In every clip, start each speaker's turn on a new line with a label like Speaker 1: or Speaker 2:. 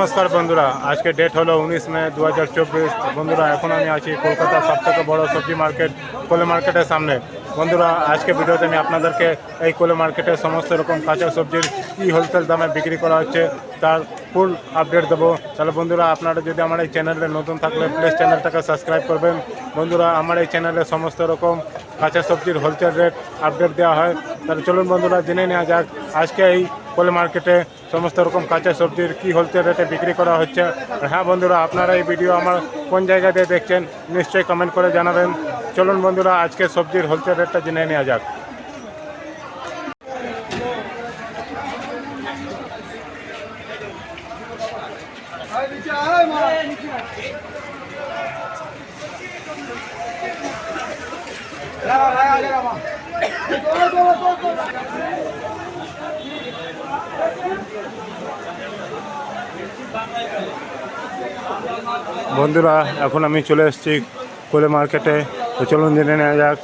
Speaker 1: নমস্কার বন্ধুরা, আজকে ডেট হলো উনিশ মে দু হাজার চব্বিশ। বন্ধুরা, এখন আমি আছি কলকাতার সব থেকে বড় সবজি মার্কেট কোলে মার্কেটের সামনে। বন্ধুরা, আজকে ভিডিওতে আমি আপনাদেরকে এই কোলে মার্কেটে সমস্ত রকম কাঁচা সবজির কী হোলসেল দামে বিক্রি করা হচ্ছে, তার ফুল আপডেট দেবো। তাহলে বন্ধুরা, আপনারা যদি আমার এই চ্যানেলে নতুন থাকলে প্লিজ চ্যানেলটাকে সাবস্ক্রাইব করবেন। বন্ধুরা, আমার এই চ্যানেলে সমস্ত রকম কাঁচা সবজির হোলসেল রেট আপডেট দেওয়া হয়। তাহলে চলুন বন্ধুরা, জেনে নেওয়া যাক, আজকে এই কোলে মার্কেটে সমস্ত রকম কাঁচা সবজির কী হোলসেল রেটে বিক্রি করা হচ্ছে। হ্যাঁ বন্ধুরা, আপনারা এই ভিডিও আমার কোন জায়গা দিয়ে দেখছেন, নিশ্চয়ই কমেন্ট করে জানাবেন। চলুন বন্ধুরা, আজকে সবজির হোলসেল রেটটা জেনে নেওয়া যাক। বন্ধুরা, এখন আমি চলে এসেছি কোলে মার্কেটে। তো চলুন জেনে নেওয়া যাক।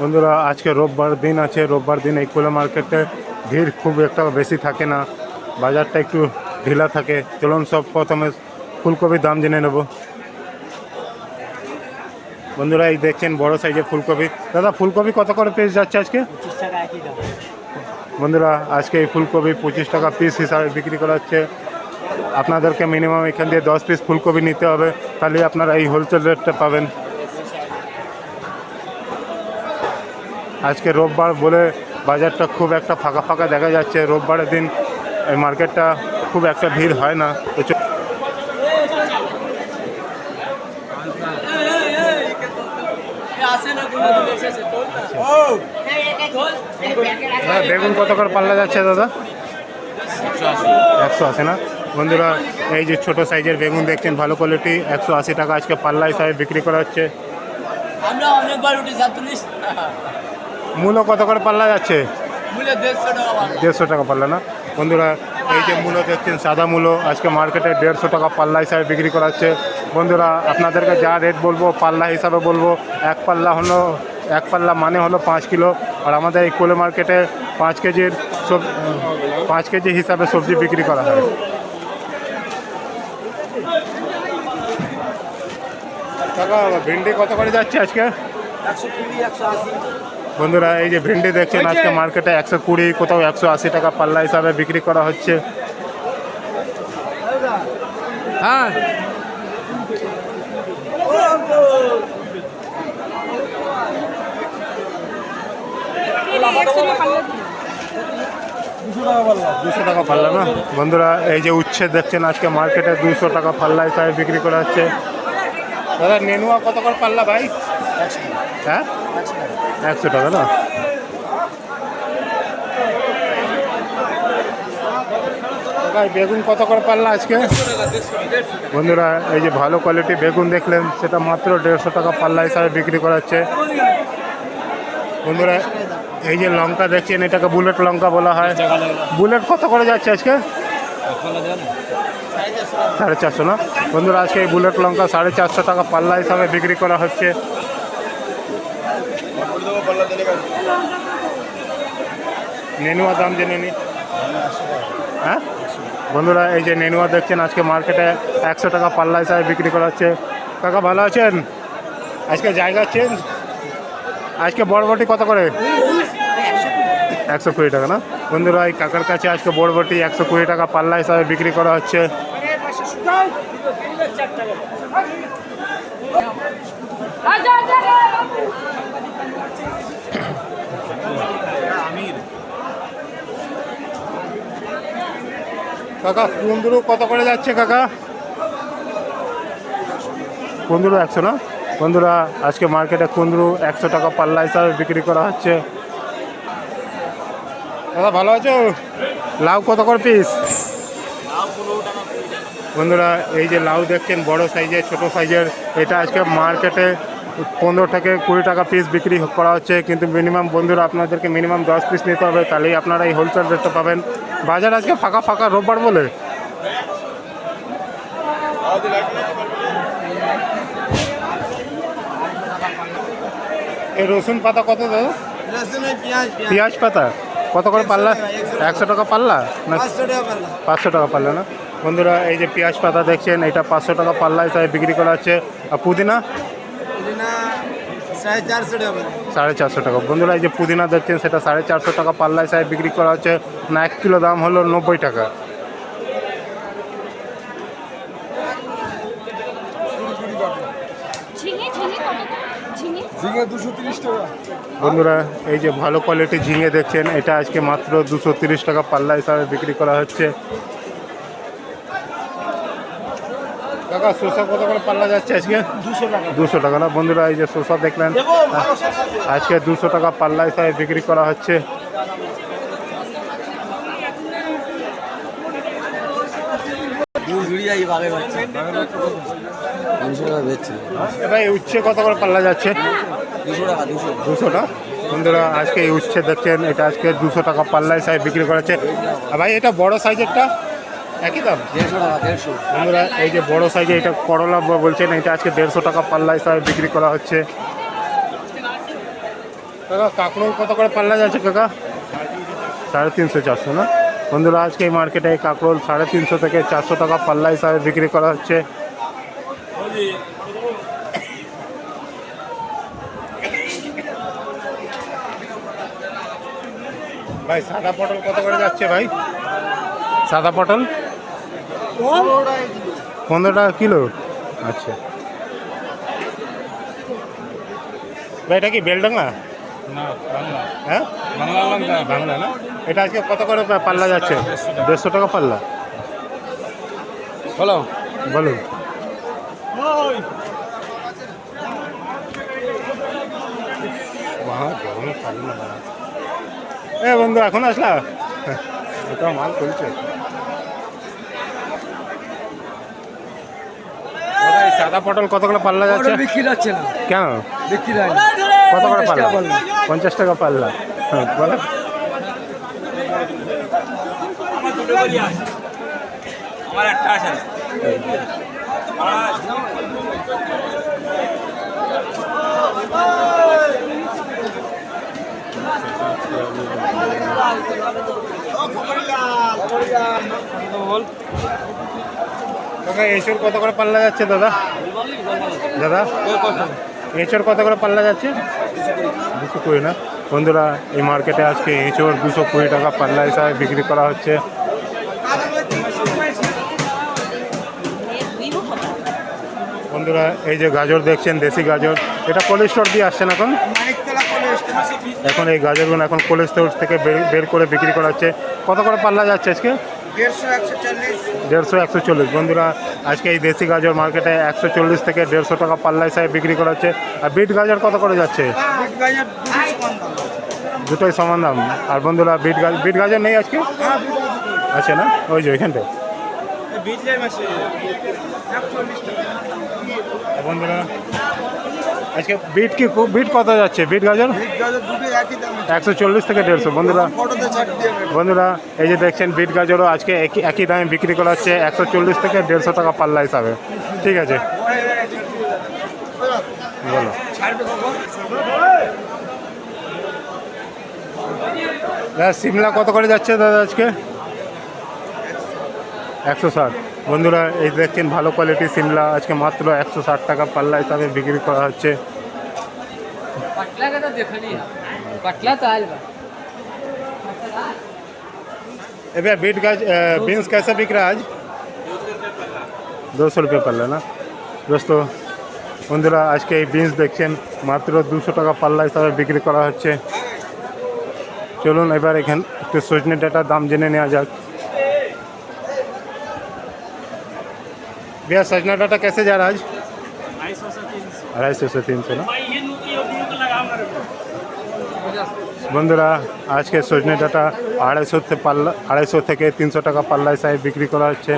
Speaker 1: বন্ধুরা, আজকে রোববার দিন আছে। রোববার দিন এই কোলে মার্কেটে ভিড় খুব একটা বেশি থাকে না। বাজারটা একটু ঢিলা থাকে। চলুন সব প্রথমে ফুলকপির দাম জেনে নেব। বন্ধুরা, এই দেখছেন বড় সাইজের ফুলকপি। দাদা, ফুলকপি কত করে পিস যাচ্ছে আজকে? বন্ধুরা, আজকে এই ফুলকপি পঁচিশ টাকা পিস হিসাবে বিক্রি করা হচ্ছে। আপনাদেরকে মিনিমাম এখান দিয়ে দশ পিস ফুলকপি নিতে হবে। তাহলে আপনারা এই হোলসেল রেটটা পাবেন। আজকে রোববার বলে বাজারটা খুব একটা ফাঁকা ফাঁকা দেখা যাচ্ছে। রোববারের দিন এই মার্কেটটা খুব একটা ভিড় হয় না। তো চ- দাদা বেগুন কত করে পাল্লা যাচ্ছে দাদা? একশো আশি না? বন্ধুরা এই যে ছোট সাইজের বেগুন দেখছেন ভালো কোয়ালিটি একশো আশি টাকা আজকে পাল্লা হিসাবে বিক্রি করা হচ্ছে।
Speaker 2: আমরা অনেকবার উঠি সাতচল্লিশ।
Speaker 1: মূলো কত করে পাল্লা যাচ্ছে?
Speaker 2: মূল্য দেড়শো টাকা পাল্লা
Speaker 1: না? বন্ধুরা এই যে মূলো দেখছেন, সাদা মূলো, আজকে মার্কেটে দেড়শো টাকা পাল্লা হিসাবে বিক্রি করা হচ্ছে বন্ধুরা, আপনাদেরকে যা রেট বলব, পাল্লা হিসাবে বলব, এক পাল্লা হলো, এক পাল্লা মানে হলো পাঁচ কিলো। আর আমাদের এই কোলে মার্কেটে পাঁচ কেজির সব পাঁচ কেজি হিসাবে সবজি বিক্রি করা হয়। কাকা, ভেন্ডি কত করে যাচ্ছে আজকে?
Speaker 2: একশো কুড়ি, একশো আশি।
Speaker 1: বন্ধুরা এই যে ভেন্ডি দেখছেন আজকে মার্কেটে একশো কুড়ি কোথাও একশো আশি টাকা পাল্লা হিসাবে বিক্রি করা হচ্ছে।
Speaker 2: হ্যাঁ।
Speaker 1: দুশো টাকা পাল্লা না? বন্ধুরা এই যে উচ্ছে দেখছেন আজকে মার্কেটে দুশো টাকা পাল্লা হিসাবে বিক্রি করা হচ্ছে। দাদা নেনুয়া কত করে পাল্লা ভাই? হ্যাঁ? একশো টাকা না? ভাই, বেগুন কত করে পাল্লা আজকে? বন্ধুরা, এই যে ভালো কোয়ালিটি বেগুন দেখলেন, সেটা মাত্র দেড়শো টাকা পাল্লা হিসাবে বিক্রি করা হচ্ছে। বন্ধুরা, এই যে লঙ্কা দেখছেন, এটাকে বুলেট লঙ্কা বলা হয়। বুলেট কত করে যাচ্ছে আজকে? সাড়ে চারশো না? বন্ধুরা, আজকে এই বুলেট লঙ্কা সাড়ে চারশো টাকা পাল্লা হিসাবে বিক্রি করা হচ্ছে। নেনুয়া দাম জেনে নি হ্যাঁ বন্ধুরা এই যে নেনুয়া দেখছেন আজকে মার্কেটে একশো টাকা পাল্লা হিসাবে বিক্রি করা হচ্ছে কাকা ভালো আছেন আজকে জায়গা চেঞ্জ আজকে বড়বটি কত করে একশো কুড়ি টাকা না বন্ধুরা এই কাকার কাছে আজকে বড়বটি একশো কুড়ি টাকা পাল্লা হিসাবে বিক্রি করা হচ্ছে
Speaker 3: আচ্ছা
Speaker 1: কাকা কুন্দুরু কত করে যাচ্ছে কাকা? কুন্দুরু একশো না? বন্ধুরা আজকে মার্কেটে কুন্দুরু একশো টাকা পাল্লা হিসাবে বিক্রি করা হচ্ছে? দাদা ভালো আছো? লাউ কত করে পিস বন্ধুরা এই যে লাউ দেখছেন বড় সাইজের ছোট সাইজের এটা আজকে মার্কেটে পনেরো থেকে কুড়ি টাকা পিস বিক্রি করা হচ্ছে। কিন্তু মিনিমাম বন্ধুরা আপনাদেরকে মিনিমাম দশ পিস নিতে হবে তাহলেই আপনারা এই হোলসেল রেটটা পাবেন। বাজার আজকে ফাঁকা ফাঁকা রোববার বলে। এই রসুন পাতা কত দাদা?
Speaker 2: পেঁয়াজ
Speaker 1: পাতা। কত করে পাল্লা? একশো টাকা পাল্লা? না
Speaker 2: পাঁচশো টাকা পাল্লা।
Speaker 1: না? বন্ধুরা এই যে পেঁয়াজ পাতা দেখছেন এটা পাঁচশো টাকা পাল্লা হিসাবে বিক্রি করা হচ্ছে। আর পুদিনা?
Speaker 2: সাড়ে চারশো টাকা
Speaker 1: বন্ধুরা এই যে পুদিনা দেখছেন সেটা সাড়ে চারশো টাকা পাল্লায় হিসাবে বিক্রি করা হচ্ছে। না এক কিলো দাম হলো নব্বই টাকা।
Speaker 3: ঝিঙে ঝিঙে কত ঝিঙে?
Speaker 2: ঝিঙে দুশো তিরিশ টাকা।
Speaker 1: বন্ধুরা এই যে ভালো কোয়ালিটি ঝিঙে দেখছেন এটা আজকে মাত্র দুশো তিরিশ টাকা পাল্লা হিসাবে বিক্রি করা হচ্ছে। কাকা শসা কত করে পাল্লা যাচ্ছে আজকে?
Speaker 2: দুশো টাকা।
Speaker 1: দুশো টাকা না? বন্ধুরা এই যে শসা দেখলেন আজকে দুশো টাকা পাল্লা হিসাবে বিক্রি করা হচ্ছে।
Speaker 2: টাকা
Speaker 1: এবার এই উচ্ছে কত করে পাল্লা যাচ্ছে?
Speaker 2: দুশো টাকা
Speaker 1: বন্ধুরা আজকে এই উচ্ছে দেখছেন এটা আজকে দুশো টাকা পাল্লা হিসাবে বিক্রি করা হচ্ছে আর ভাই এটা বড় সাইজেরটা? একই দাম?
Speaker 2: দেড়শো টাকা দেড়শো।
Speaker 1: বন্ধুরা এই যে বড় সাইজে এটা করলা বলছেন এটা আজকে দেড়শো টাকা পাল্লা হিসাবে বিক্রি করা হচ্ছে। কাকা কাঁকড়োল কত করে পাল্লা যাচ্ছে কাকা? সাড়ে তিনশো চারশো না? বন্ধুরা আজকে এই মার্কেটে এই কাঁকড়োল সাড়ে তিনশো থেকে চারশো টাকা পাল্লা হিসাবে বিক্রি করা হচ্ছে। ভাই সাদা পটল কত করে যাচ্ছে ভাই? সাদা পটল? পনেরো টাকা কিলো? আচ্ছা। ভাই এটা কি বেলডাঙ্গা? হ্যাঁ? বাংলা না। এটা আজকে কত করে পাল্লা যাচ্ছে? দেড়শো টাকা পাল্লা।
Speaker 2: বলো।
Speaker 1: বলুন। এ বন্ধু এখন আসলা? এটা মাল চলছে দাদা, এই সাদা পটল কত করে পাল্লা যাচ্ছে?
Speaker 2: বিক্রি যাচ্ছে না।
Speaker 1: কেন?
Speaker 2: বিক্রি হয়
Speaker 1: কত করে পাল্লা। পঞ্চাশ টাকা পাল্লা। হ্যাঁ বলো
Speaker 2: আমার একটা আছে
Speaker 1: কাকা এঁচড় কত করে পাল্লা যাচ্ছে দাদা? দাদা, এঁচড় কত করে পাল্লা যাচ্ছে? দুশো কুড়ি না? বন্ধুরা, এই মার্কেটে আজকে এঁচড় দুশো কুড়ি টাকা পাল্লা হিসাবে বিক্রি করা হচ্ছে। বন্ধুরা, এই যে গাজর দেখছেন, দেশি গাজর, এটা কোল্ড স্টোর দিয়ে আসছেন এখন? এখন এই গাজরগুলো এখন কোল্ড স্টোর থেকে বের করে বিক্রি করা হচ্ছে। কত করে পাল্লা যাচ্ছে আজকে?
Speaker 2: দেড়শো একশো চল্লিশ।
Speaker 1: বন্ধুরা আজকে এই দেশি গাজর মার্কেটে একশো চল্লিশ থেকে দেড়শো টাকা পাল্লা সাহেব বিক্রি করা হচ্ছে আর বিট গাজর কত করে যাচ্ছে?
Speaker 2: দাম।
Speaker 1: দুটোই সমান দাম। আর বন্ধুরা বিট গাজর বিট গাজর নেই আজকে?
Speaker 2: হ্যাঁ
Speaker 1: আছে না? ওই যে ওইখানটা
Speaker 2: বিট লাই মাসে একচল্লিশ টাকা।
Speaker 1: আর বন্ধুরা আজকে বিট কি বিট কত যাচ্ছে? বিট গাজর একশো চল্লিশ থেকে দেড়শো। বন্ধুরা বন্ধুরা এই যে দেখছেন বিট গাজরও আজকে একই একই দামে বিক্রি করা হচ্ছে একশো চল্লিশ থেকে দেড়শো টাকা পাল্লা হিসাবে। ঠিক আছে? বলো। দাদা সিমলা কত করে যাচ্ছে দাদা আজকে? একশো ষাট। বন্ধুরা এই দেখছেন ভালো কোয়ালিটির সিমলা আজকে মাত্র একশো ষাট টাকা পাল্লা হিসাবে বিক্রি করা হচ্ছে
Speaker 4: पटला का तो देखा नहीं है पटला तो आज बा
Speaker 1: এবার বিট গাজ বিনস कैसे बिक रहा है आज দোশো রুপিয়া পাল্লা না দোস্ত বন্ধুরা আজকে এই বিনস দেখছেন মাত্র দুশো টাকা পাল্লা হিসাবে বিক্রি করা হচ্ছে চলুন এবার এখান একটু সজনে ডাটার দাম জেনে নেওয়া যাক भैया सजना डाटा कैसे जा रहा है आज अढ़ाई सौ से तीन सौ ना বন্ধুরা আজকে সজনে ডাটা আড়াইশো থেকে পাল্লা আড়াইশো থেকে তিনশো টাকা পাল্লা হিসাবে বিক্রি করা হচ্ছে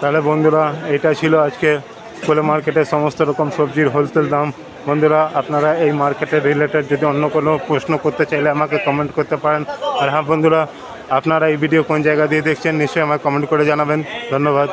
Speaker 1: তাহলে বন্ধুরা এটা ছিল আজকে কোলে মার্কেটের সমস্ত রকম সবজির হোলসেল দাম বন্ধুরা আপনারা এই মার্কেটের রিলেটেড যদি অন্য কোনো প্রশ্ন করতে চাইলে আমাকে কমেন্ট করতে পারেন আর হ্যাঁ বন্ধুরা আপনারা এই ভিডিও কোন জায়গা দিয়ে দেখছেন নিশ্চয়ই আমাকে কমেন্ট করে জানাবেন। ধন্যবাদ।